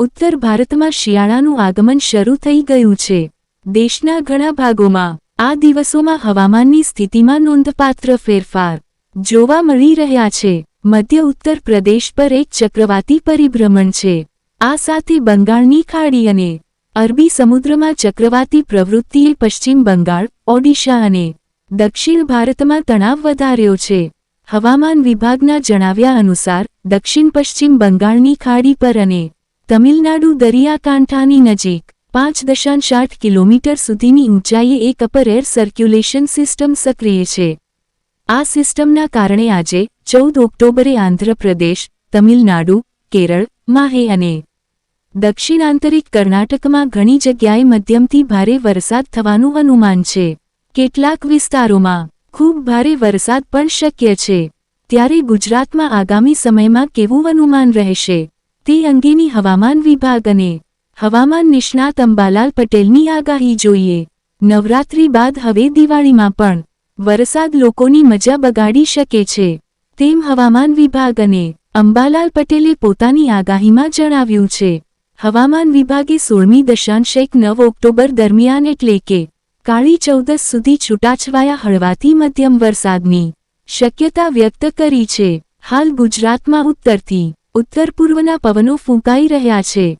ઉત્તર ભારતમાં શિયાળાનું આગમન શરૂ થઈ ગયું છે. દેશના ઘણા ભાગોમાં આ દિવસોમાં હવામાનની સ્થિતિમાં નોંધપાત્ર ફેરફાર જોવા મળી રહ્યા છે. મધ્ય ઉત્તર પ્રદેશ પર એક ચક્રવાતી પરિભ્રમણ છે. આ સાથે બંગાળની ખાડી અને અરબી સમુદ્રમાં ચક્રવાતી પ્રવૃત્તિએ પશ્ચિમ બંગાળ, ઓડિશા અને દક્ષિણ ભારતમાં તણાવ વધાર્યો છે. હવામાન વિભાગના જણાવ્યા અનુસાર દક્ષિણ પશ્ચિમ બંગાળની ખાડી પર અને તમિલનાડુ દરિયાકાંઠાની નજીક, પાંચ દશાંશ આઠ કિલોમીટર સુધીની ઊંચાઈએ એક અપર એર સર્ક્યુલેશન સિસ્ટમ સક્રિય છે. આ સિસ્ટમના કારણે આજે, ચૌદ ઓક્ટોબરે આંધ્રપ્રદેશ, તમિલનાડુ, કેરળ, માહે અને દક્ષિણ આંતરિક કર્ણાટકમાં ઘણી જગ્યાએ મધ્યમથી ભારે વરસાદ થવાનું અનુમાન છે. કેટલાક વિસ્તારોમાં, ખૂબ ભારે વરસાદ પણ શક્ય છે. ત્યારે ગુજરાતમાં આગામી સમયમાં કેવું અનુમાન રહેશે? તે અંગેની હવામાન વિભાગ અને હવામાન નિષ્ણાત અંબાલાલ પટેલની આગાહી જોઈએ. નવરાત્રી બાદ હવે દિવાળીમાં પણ વરસાદ લોકોની મજા બગાડી શકે છે. તેમ હવામાન વિભાગ અને અંબાલાલ પટેલે પોતાની આગાહીમાં જણાવ્યું છે. હવામાન વિભાગે સોળમી દશાંશ એક નવ ઓક્ટોબર દરમિયાન એટલે કે કાળી ચૌદસ સુધી છૂટાછવાયા હળવાથી મધ્યમ વરસાદની શક્યતા વ્યક્ત કરી છે. હાલ ગુજરાતમાં ઉત્તરથી ઉત્તર પૂર્વના પવનો ફૂંકાઈ રહ્યા છે.